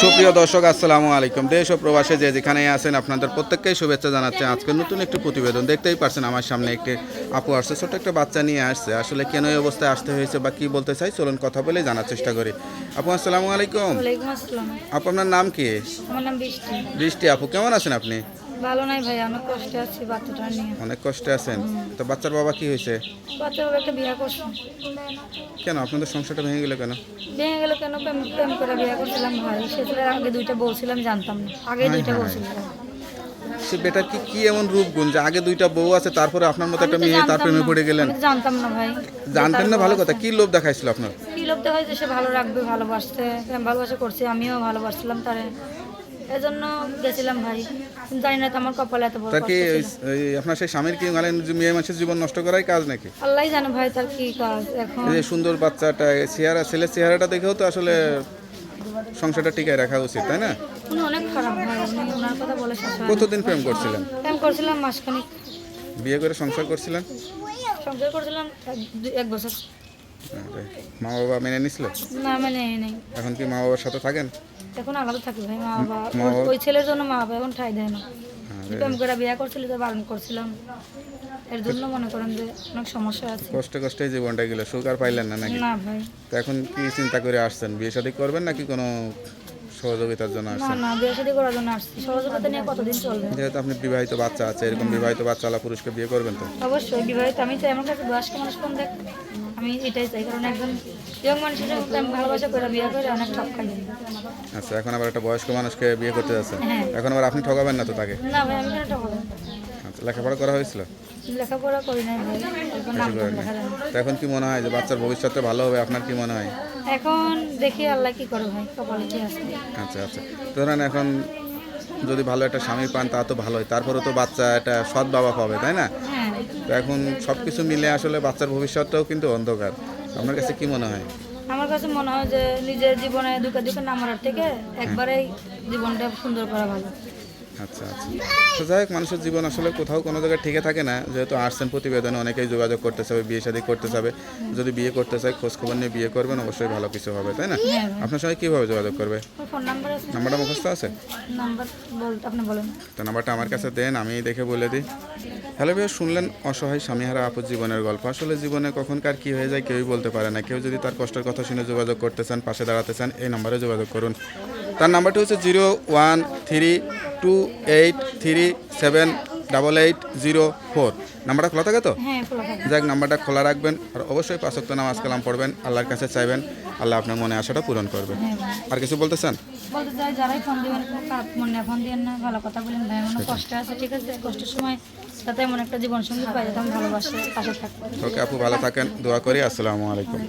সুপ্রিয় দর্শক আসসালামু আলাইকুম। দেশ ও প্রবাসে যে যেখানে আছেন আপনাদের প্রত্যেককেই শুভেচ্ছা জানাচ্ছে। আজকে নতুন একটি প্রতিবেদন দেখতেই পারছেন আমার সামনে একটি আপু আসছে। ছোট একটা বাচ্চা নিয়ে আসছে। আসলে কেন এই অবস্থায় আসতে হয়েছে বা কি বলতে চাই চলুন কথা বলে জানার চেষ্টা করি। আপু আসসালামু আলাইকুম। আপু আপনার নাম কি? বৃষ্টি আপু কেমন আছেন আপনি? ভালো নাই ভাই অনেক কষ্টে আছি বাচ্চাটা নিয়ে। অনেক কষ্টে আছেন? তো বাচ্চার বাবা কি হয়েছে? বাচ্চা বাবা একটা বিয়ে করছে। কেন? আপনাদের সংসারটা ভেঙে গেল কেন? ভেঙে গেল কেন? প্রেম প্রেম করে বিয়ে করছিলাম ভাই। সেটা আগে দুইটা বলছিলাম জানতাম না। আগে দুইটা। বলছিলাম সে বেটার কি কি এমন রূপ গুণ যে আগে দুইটা বউ আছে তারপরে আপনার মতো একটা মেয়ে তার প্রেমে পড়ে গেলেন? জানতাম না ভাই। জানতেন না ভালো কথা কি লোভ দেখাইছিল আপনার? কি লোক দেখা যে সে ভালো রাখবে ভালোবাসতে। প্রেম ভালোবাসা করছে আমিও ভালোবাসছিলাম তারে। এজন্য গেছিলাম ভাই। জানি না তো আমার কপালে এত বড় তার কি কষ্ট ছিল। ওই আপনার সেই স্বামীর কি মানে যে মেয়ে মানুষের জীবন নষ্ট করাই কাজ নাকি? আল্লাহ জানে ভাই তার কি কাজ এখন। এই যে সুন্দর বাচ্চাটা এই চেহারা ছেলের চেহারাটা দেখেও তো আসলে সংসারটা টিকায় রাখা উচিত তাই না? উনি অনেক খারাপ ভাই উনি ওনার কথা বলে শেষ হয় না। কতদিন প্রেম করছিলেন? প্রেম করছিলাম মাসখানিক। বিয়ে করে সংসার করছিলেন? সংসার করছিলাম এক- দুই- এক বছর। আরে, মা বাবা মেনে নিছিল? না মানে নেই। এখন কি মা বাবার সাথে থাকেন? এখন আলাদা থাকি ভাই মা বাবা। ওই- ছেলের জন্য মা বাবা এখন ঠাই দেয় না। প্রেম করে বিয়ে করছিল তো বারণ করছিলাম। এর জন্য মনে করেন যে অনেক সমস্যা আছে। কষ্টে কষ্টে জীবনটা গেল সুখ আর পাইলেন না নাকি? না ভাই। তো এখন কি চিন্তা করে আসছেন? বিয়ে শাদী করবেন নাকি কোনো সহযোগিতার জন্য না আসছেন? না বিয়ে শাদী করার জন্য আসছি। সহযোগিতা নিয়ে কতদিন চলবে? যেহেতু আপনি বিবাহিত বাচ্চা আছে এরকম বিবাহিত বাচ্চাওয়ালা পুরুষকে বিয়ে করবেন তো? অবশ্যই বিবাহিত। আমি চাই আমার কাছে বয়স্ক মানুষ কম দেখ আমি এটাই চাই কারণ একজন ইয়ং মানুষের সাথে প্রেম ভালোবাসা করে বিয়ে করে অনেক ঠক খাই। আচ্ছা এখন আবার একটা বয়স্ক মানুষকে বিয়ে করতে যাচ্ছেন হ্যাঁ। এখন আবার আপনি ঠকাবেন না তো তাকে? না ভাই আমি কেন আচ্ছা লেখাপড়া করা হয়েছিল? লেখাপড়া করি নাই ভাই এখন কি মনে হয় যে বাচ্চার ভবিষ্যতে ভালো হবে? আপনার কি মনে হয়? এখন দেখি আল্লাহ কি করে ভাই কপালে কি আছে। আচ্ছা আচ্ছা। তো এখন যদি ভালো একটা স্বামী পান তা তো ভালোই। তারপরে তো বাচ্চা একটা সৎ বাবা পাবে তাই না? হ্যাঁ। তো এখন সব কিছু মিলে আসলে বাচ্চার ভবিষ্যৎটাও কিন্তু অন্ধকার। আপনার কাছে কি মনে হয়? আমার কাছে মনে হয় যে নিজের জীবনে দুঃখে দুঃখে নামার থেকে একবারেই জীবনটা সুন্দর করা ভালো। আচ্ছা আচ্ছা। তো যাই হোক মানুষের জীবন আসলে কোথাও কোনো জায়গায় ঠিকই থাকে না। যেহেতু আসছেন প্রতিবেদনে অনেকেই যোগাযোগ করতে চাবে বিয়ে শাদী করতে চাবে। যদি বিয়ে করতে চায় খোঁজ খবর নিয়ে বিয়ে করবেন অবশ্যই ভালো কিছু হবে তাই না? হ্যাঁ আপনার সঙ্গে কীভাবে যোগাযোগ করবে? নাম্বারটা মুখস্থ আছে? আপনি বলেন। তো নাম্বারটা আমার কাছে দেন আমি দেখে বলে দিই। হ্যালো ভাই শুনলেন অসহায় স্বামীহারা আপুর জীবনের গল্প? আসলে জীবনে কখনকার কি হয়ে যায় কেউই বলতে পারে না। কেউ যদি তার কষ্টের কথা শুনে যোগাযোগ করতে চান পাশে দাঁড়াতে চান এই নাম্বারে যোগাযোগ করুন। তার নাম্বারটি হচ্ছে zero one three two eight three seven double eight zero four. নাম্বারটা খোলা থাকে তো? হ্যাঁ যাক নাম্বারটা খোলা রাখবেন আর অবশ্যই পাঁচক্ত নামাজ কালাম পড়বেন আল্লাহর কাছে চাইবেন আল্লাহ আপনার মনে আশাটা পূরণ করবে হ্যাঁ আর কিছু বলতে চান? বলতে চাই যারাই ফোন দিবেন মনে ফোন দিবেন না ভালো কথা বলেন ভাই আমার কষ্ট আছে ঠিক আছে? কষ্টের সময় যাতে এমন একটা জীবন সঙ্গী পাই যাতে ভালোবাসে পাশে থাকব। ওকে আপু ভালো থাকেন দোয়া করি আসসালামু আলাইকুম।